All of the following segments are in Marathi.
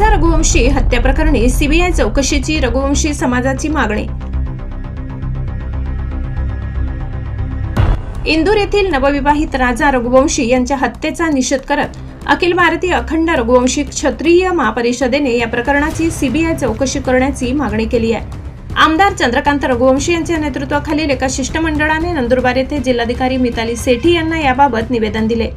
राजा रघुवंशी हत्या प्रकरणी सीबीआय चौकशीची रघुवंशी समाजाची मागणी. इंदूर येथील नवविवाहित राजा रघुवंशी यांच्या हत्येचा निषेध करत अखिल भारतीय अखंड रघुवंशी क्षत्रिय महापरिषदेने या प्रकरणाची सीबीआय चौकशी करण्याची मागणी केली आहे. आमदार चंद्रकांत रघुवंशी यांच्या नेतृत्वाखालील एका शिष्टमंडळाने नंदुरबार येथे जिल्हाधिकारी मिताली सेठी यांना याबाबत निवेदन दिले.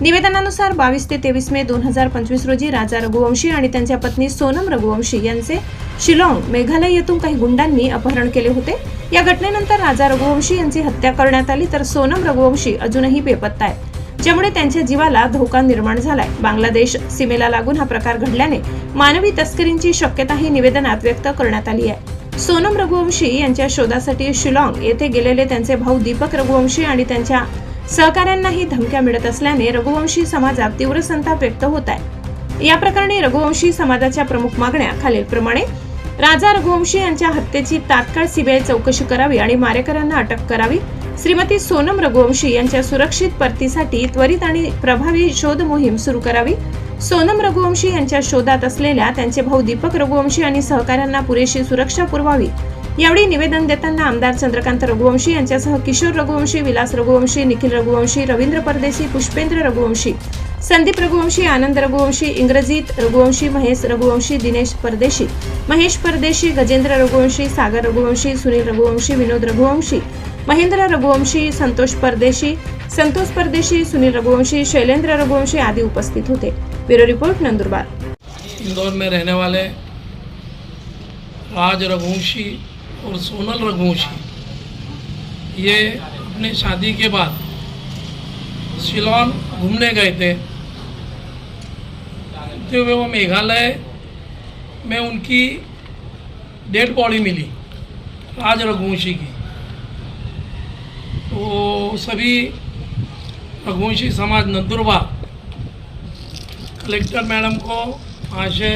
निवेदनानुसार बावीस ते तेवीस मे दोन हजार पंचवीस रोजी राजा रघुवंशी आणि त्यांच्या पत्नी सोनम रघुवंशी यांचे शिलाँग मेघालय येथून काही गुंडांनी अपहरण केले होते. या घटनेनंतर राजा रघुवंशी यांची हत्या करण्यात आली तर सोनम रघुवंशी अजूनही बेपत्ता आहे ज्यामुळे त्यांच्या जीवाला धोका निर्माण झालाय. बांगलादेश सीमेला लागून हा प्रकार घडल्याने मानवी तस्करींची शक्यताही निवेदनात व्यक्त करण्यात आली आहे. सोनम रघुवंशी यांच्या शोधासाठी शिलाँग येथे गेलेले त्यांचे भाऊ दीपक रघुवंशी आणि त्यांच्या सहकाऱ्यांनाही धमक्या मिळत असल्याने रघुवंशी समाजात तीव्र संताप व्यक्त होत आहे. या प्रकरणी रघुवंशी समाजाच्या प्रमुख मागण्या खालीलप्रमाणे राजा रघुवंशी यांच्या हत्येची तात्काळ सीबीआय चौकशी करावी आणि मारेकऱ्यांना अटक करावी. श्रीमती सोनम रघुवंशी यांच्या सुरक्षित परतीसाठी त्वरित आणि प्रभावी शोध मोहीम सुरू करावी. सोनम रघुवंशी यांच्या शोधात असलेल्या त्यांचे भाऊ दीपक रघुवंशी आणि सहकाऱ्यांना पुरेशी सुरक्षा पुरवावी. यावेळी निवेदन देताना आमदार चंद्रकांत रघुवंशी यांच्यासह किशोर रघुवंशी विलास रघुवंशी निखिल रघुवंशी रवींद्र परदेशी पुष्पेंद्र रघुवंशी संदीप रघुवंशी आनंद रघुवंशी इंग्रजीत रघुवंशी महेश रघुवंशी दिनेश परदेशी महेश परदेशी गजेंद्र रघुवंशी सागर रघुवंशी सुनील रघुवंशी विनोद रघुवंशी महेंद्र रघुवंशी संतोष परदेशी संतोष परदेशी सुनील रघुवंशी शैलेंद्र रघुवंशी आदी उपस्थित होते. Bureau report Nandurbar. इंदौर में रहने वाले राज रघुवंशी और सोनल रघुवंशी। ये अपने शादी के बाद शिलोंग घूमने गए थे। हुए वो मेघालय में उनकी डेड बॉडी मिली, राज रघुवंशी की। तो सभी रघुवंशी समाज नंदुरबार कलेक्टर मैडम को आशय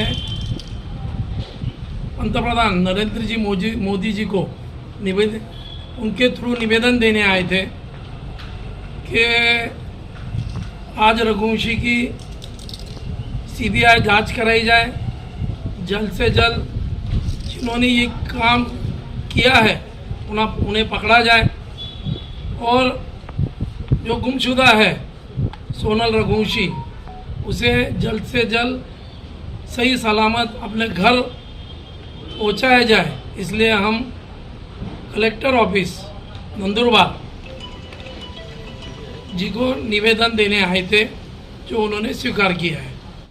पंतप्रधान नरेंद्र जी मोदी मोदी जी को निवेदन उनके थ्रू निवेदन देने आए थे कि आज रघुवंशी की सीबीआई जाँच कराई जाए, जल्द से जल्द जिन्होंने ये काम किया है, उन्हें उन्हें पकड़ा जाए। और जो गुमशुदा है, सोनल रघुवंशी, उसे जल्द से जल्द सही सलामत अपने घर पहुँचाया जाए, इसलिए हम कलेक्टर ऑफ़िस, नंदुरबार जी को निवेदन देने आए थे, जो उन्होंने स्वीकार किया है।